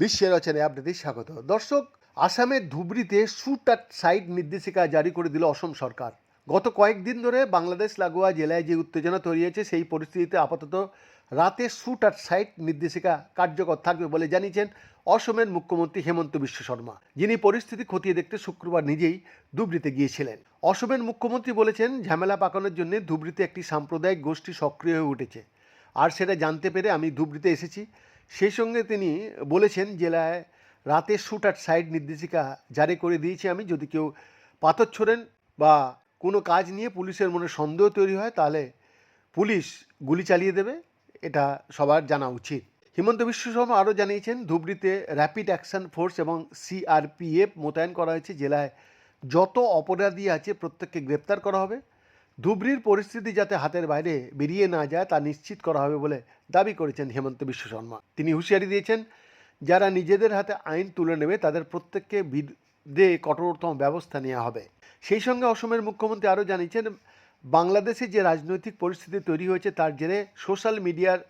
বিশ্বের রচনায় আপনাদের স্বাগত। দর্শক, আসামের ধুবড়িতে শুট অ্যাট সাইড নির্দেশিকা জারি করে দিল অসম সরকার। গত কয়েকদিন ধরে বাংলাদেশ লাগোয়া জেলায় যে উত্তেজনা তৈরি হয়েছে, সেই পরিস্থিতিতে আপাতত রাতে শ্যুট অ্যাট সাইট নির্দেশিকা কার্যকর থাকবে বলে জানিয়েছেন অসমের মুখ্যমন্ত্রী হেমন্ত বিশ্ব শর্মা। যিনি পরিস্থিতি খতিয়ে দেখতে শুক্রবার নিজেই ধুবড়িতে গিয়েছিলেন। অসমের মুখ্যমন্ত্রী বলেছেন, ঝামেলা পাকানোর জন্য ধুবড়িতে একটি সাম্প্রদায়িক গোষ্ঠী সক্রিয় হয়ে উঠেছে। আর সেটা জানতে পেরে আমি ধুবড়িতে এসেছি। সেই সঙ্গে তিনি বলেছেন, জেলায় রাতে শ্যুট অ্যাট সাইড নির্দেশিকা জারি করে দিয়েছি আমি। যদি কেউ পাথর ছোড়েন বা কোনো কাজ নিয়ে পুলিশের মনে সন্দেহ তৈরি হয়, তাহলে পুলিশ গুলি চালিয়ে দেবে। এটা সবার জানা উচিত। হিমন্ত বিশ্ব শর্মা আরও জানিয়েছেন, ধুবড়িতে র্যাপিড অ্যাকশন ফোর্স এবং সিআরপিএফ মোতায়েন করা হয়েছে জেলায় যত অপরাধী আছে প্রত্যেককে গ্রেপ্তার করা হবে। ধুবড়ির পরিস্থিতি যাতে হাতের বাইরে বেরিয়ে না যায় তা নিশ্চিত করা হবে বলে দাবি করেছেন হেমন্ত বিশ্ব শর্মা। তিনি হুঁশিয়ারি দিয়েছেন, যারা নিজেদের হাতে আইন তুলে নেবে তাদের প্রত্যেককে বিদে কঠোরতম ব্যবস্থা নেওয়া হবে। সেই সঙ্গে অসমের মুখ্যমন্ত্রী আরও জানিয়েছেন বাংলাদেশে যে রাজনৈতিক পরিস্থিতি তৈরি হয়েছে, তার জেরে সোশ্যাল মিডিয়ার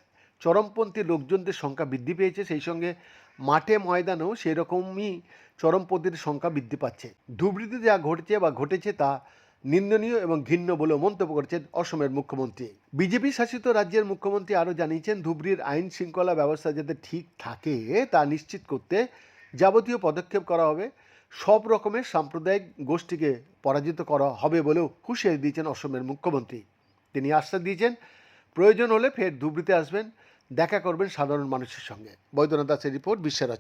চরমপন্থী লোকজনদের সংখ্যা বৃদ্ধি পেয়েছে। সেই সঙ্গে মাঠে ময়দানেও সেই রকমই চরমপন্থীর সংখ্যা বৃদ্ধি পাচ্ছে। ধুবড়িতে যা ঘটছে বা ঘটেছে তা নিন্দনীয় এবং ঘৃণ্য বলে মন্তব্য করেছেন অসমের মুখ্যমন্ত্রী। বিজেপি শাসিত রাজ্যের মুখ্যমন্ত্রী আরও জানিয়েছেন, ধুবড়ির আইন শৃঙ্খলা ব্যবস্থা যাতে ঠিক থাকে, তা নিশ্চিত করতে যাবতীয় পদক্ষেপ করা হবে। সব রকমের সাম্প্রদায়িক গোষ্ঠীকে পরাজিত করা হবে বলেও হুঁশিয়ারি দিয়েছেন অসমের মুখ্যমন্ত্রী। তিনি আশ্বাস দিয়েছেন, প্রয়োজন হলে ফের ধুবড়িতে আসবেন, দেখা করবেন সাধারণ মানুষের সঙ্গে। বৈদ্যনাথ দাসের রিপোর্ট, বিশ্বের